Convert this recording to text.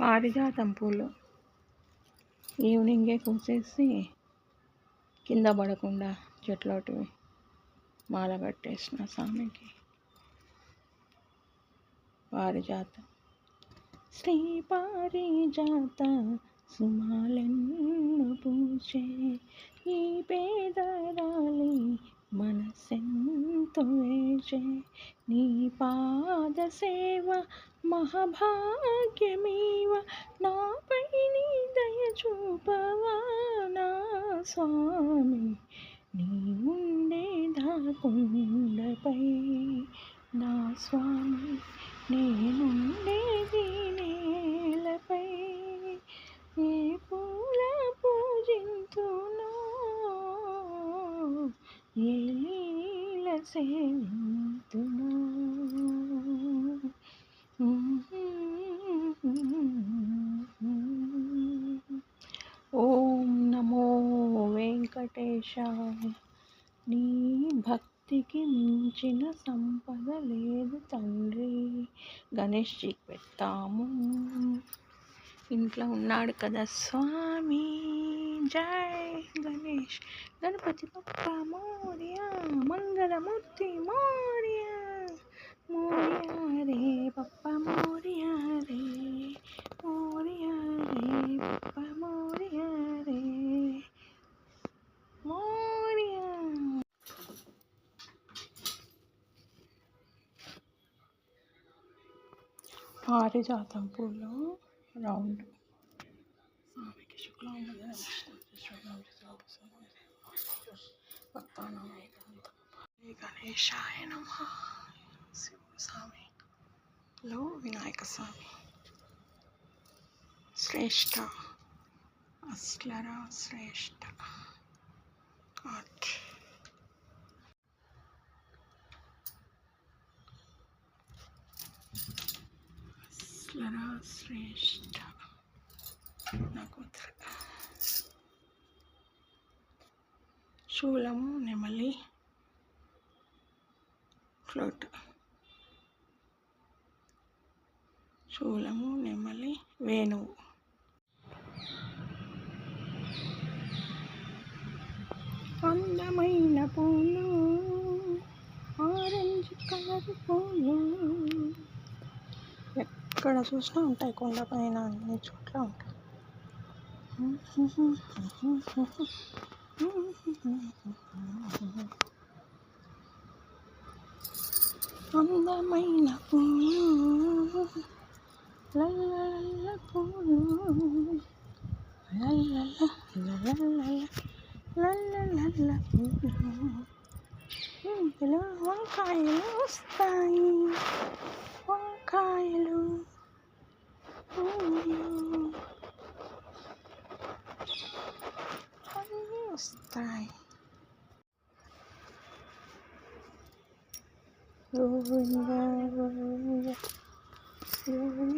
పారిజాతం పూలు. ఈవినింగే కోసేసి కింద పడకుండా చెట్లోటివి మాల కట్టేసిన స్వామికి పారిజాతం. శ్రీ పారిజాత సుమాలెన్ను పూజే ఈ పేదరాలి మనసెంతువేచే నీ పాద సేవ మహాభాగ్యమేవ నాపై నీ దయ చూపవా నా స్వామి. నీ ఉండే దాకుండపై నా స్వామి నేనుండే లీల ఓం నమో వెంకటేశాయ. నీ భక్తికి మించిన సంపద లేదు తండ్రి. గణేష్జీకి పెడతాము. ఇంట్లో ఉన్నాడు కదా స్వామి. జై గణేష్. గణపతి పప్ప మోర్య మంగళమూర్తి మోర్య మోర్య రే పప్ప మోర్య రే మోర్య రే పప్ప మోర్య రే మోర్య పారిజాతం పూలు రౌండ్ స్వామికి శుక్లం గణేశాయ నమ. శివుడు స్వామిలో వినాయక స్వామి. శ్రేష్ట. అస్లరా శ్రేష్ట. ఆర్ట్. అస్లరా శ్రేష్ఠ శూలం నెమలి ఫ్లోట్. శూలము నెమలి వేణువు. అందమైన పూలు ఆరెంజ్ కలర్ పూలు. ఎక్కడ చూసినా ఉంటాయి కొండపైన అన్ని చోట్ల ఉంటాయి. అందమైన పూలు లల్ల పూలు లల్ల లల్ల పూలు ఇందులో వంకాయలు వస్తాయి వంకాయలు ไปรู้ว่ารู้ว่ารู้